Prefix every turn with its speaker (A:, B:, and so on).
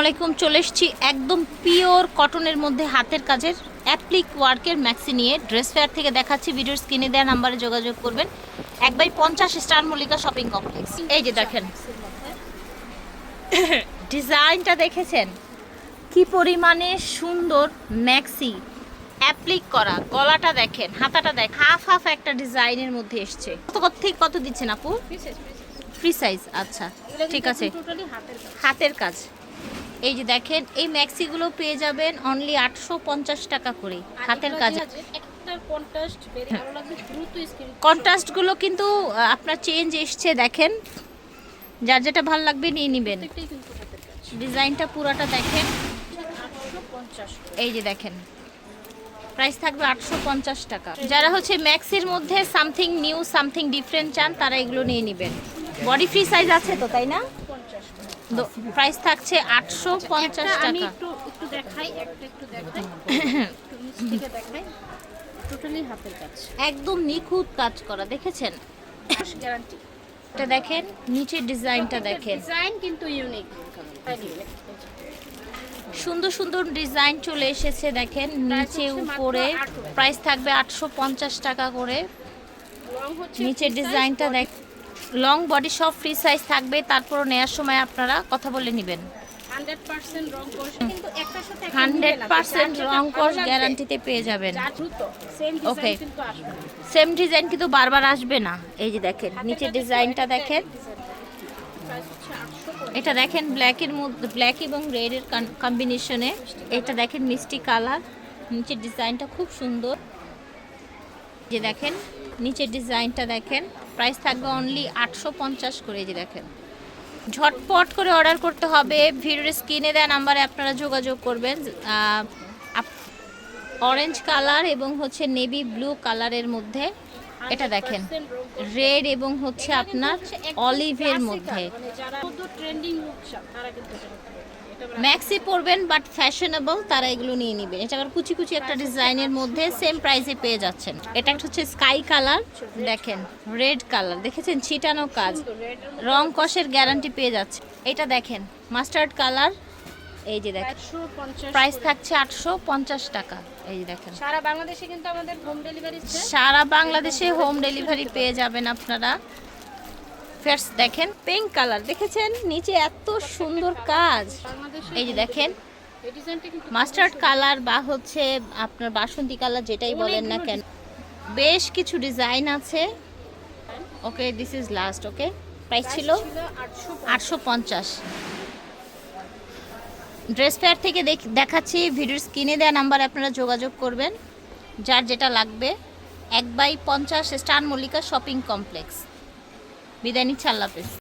A: আলাইকুম চলে এসেছি একদম পিওর কটনের মধ্যে হাতের কাজের অ্যাপ্লিক ওয়ার্কের ম্যাক্সি নিয়ে ড্রেস ফেয়ার থেকে দেখাচ্ছি। ভিডিওর স্ক্রিনে দেওয়া নাম্বারে যোগাযোগ করবেন। এক বাই পঞ্চাশ স্টার মল্লিকা শপিং কমপ্লেক্স। এই যে দেখেন। ডিজাইনটা দেখেছেন? কি পরিমাণে সুন্দর ম্যাক্সি। অ্যাপ্লিক করা গলাটা দেখেন হাতাটা দেখ হাফ হাফ একটা ডিজাইনের মধ্যে এসছে। কত কত থেকে কত দিচ্ছেন আপু? ফ্রি সাইজ আচ্ছা ঠিক আছে। হাতের কাজ। এই যে দেখেন এই ম্যাক্সিগুলো পেয়ে যাবেন অনলি আটশো পঞ্চাশ টাকা করে হাতের কাজে। কন্ট্রাস্টগুলো কিন্তু আপনার চেঞ্জ এসছে দেখেন। যার যেটা ভালো লাগবে নিয়ে নেবেন। ডিজাইনটা পুরাটা দেখেন। এই যে দেখেন প্রাইস থাকবে আটশো পঞ্চাশ টাকা। যারা হচ্ছে ম্যাক্সির মধ্যে সামথিং নিউ সামথিং ডিফারেন্ট চান তারা এগুলো নিয়ে নেবেন। বডি ফ্রি সাইজ আছে তো তাই না? প্রাইস থাকছে আটশো পঞ্চাশ টাকা।
B: একটু একটু দেখাই একটা একটু দেখাই। থেকে দেখাই। টোটালি হাতের কাজ।
A: একদম নিখুঁত কাজ করা দেখেছেন?
B: গ্যারান্টি
A: এটা দেখেন নিচের ডিজাইনটা দেখেন।
B: ডিজাইন কিন্তু ইউনিক
A: সুন্দর সুন্দর ডিজাইন চলে এসেছে দেখেন নিচে উপরে।
B: 8
A: প্রাইস থাকবে আটশো পঞ্চাশ টাকা করে। নিচের ডিজাইনটা দেখ লং বডি সব ফ্রি সাইজ থাকবে তারপর নেওয়ার সময় আপনারা কথা বলে নেবেন।
B: 100% রং কোর্স কিন্তু একটার সাথে একটা
A: হান্ড্রেড পার্সেন্ট রং
B: লাগবে,
A: গ্যারান্টিতে পেয়ে যাবেন।
B: দ্রুত সেম ডিজাইন কিন্তু
A: বারবার আসবে না। এই যে দেখেন
B: কাজে
A: ডিজাইনটা দেখেন
B: design থাকে। Price হচ্ছে 850
A: এটা দেখেন ব্ল্যাকের মধ্যে ব্ল্যাক এবং রেডের কম্বিনেশনে এটা দেখেন মিষ্টি কালার। নিচের ডিজাইনটা খুব সুন্দর। যে দেখেন নিচের ডিজাইনটা দেখেন। প্রাইস থাকবে অনলি আটশো পঞ্চাশ করে যে দেখেন। ঝটপট করে অর্ডার করতে হবে। ভিডিওর স্ক্রিনে দেওয়া নাম্বারে আপনারা যোগাযোগ করবেন। অরেঞ্জ কালার এবং হচ্ছে নেভি ব্লু কালারের মধ্যে এটা দেখেন।
B: 100% রং কোর্স।
A: রেড এবং হচ্ছে আপনার অলিভের মধ্যে। ম্যাক্সি পরবেন বাট ফ্যাশনেবল তারা এগুলো নিয়ে নেবেন এটা আবার কুচি কুচি একটা ডিজাইনের মধ্যে সেম প্রাইসে পেয়ে যাচ্ছেন। এটা একটা হচ্ছে স্কাই কালার দেখেন রেড কালার দেখেছেন? ছিটানো কাজ। রং কষের গ্যারান্টি পেয়ে যাচ্ছে। এটা দেখেন মাস্টার্ড কালার এই যে দেখেন। প্রাইস থাকছে আটশো পঞ্চাশ টাকা এই যে দেখেন।
B: সারা বাংলাদেশে কিন্তু আমাদের হোম ডেলিভারি
A: সারা বাংলাদেশে হোম ডেলিভারি পেয়ে যাবেন আপনারা। ফার্স্ট দেখেন পিঙ্ক কালার দেখেছেন? নিচে এত সুন্দর কাজ। এই যে দেখেন মাস্টার্ড কালার বা হচ্ছে আপনার বাসন্তী কালার যেটাই বলেন না কেন বেশ কিছু ডিজাইন আছে। Okay this is last okay price ছিল
B: 800
A: আটশো পঞ্চাশ। ড্রেস ফেয়ার থেকে দেখ- দেখাচ্ছি ভিডিওর স্ক্রিনে দেওয়া নাম্বারে আপনারা যোগাযোগ করবেন। যার যেটা লাগবে এক বাই পঞ্চাশ star Mallika shopping complex biryani చల్లాపేస్తాను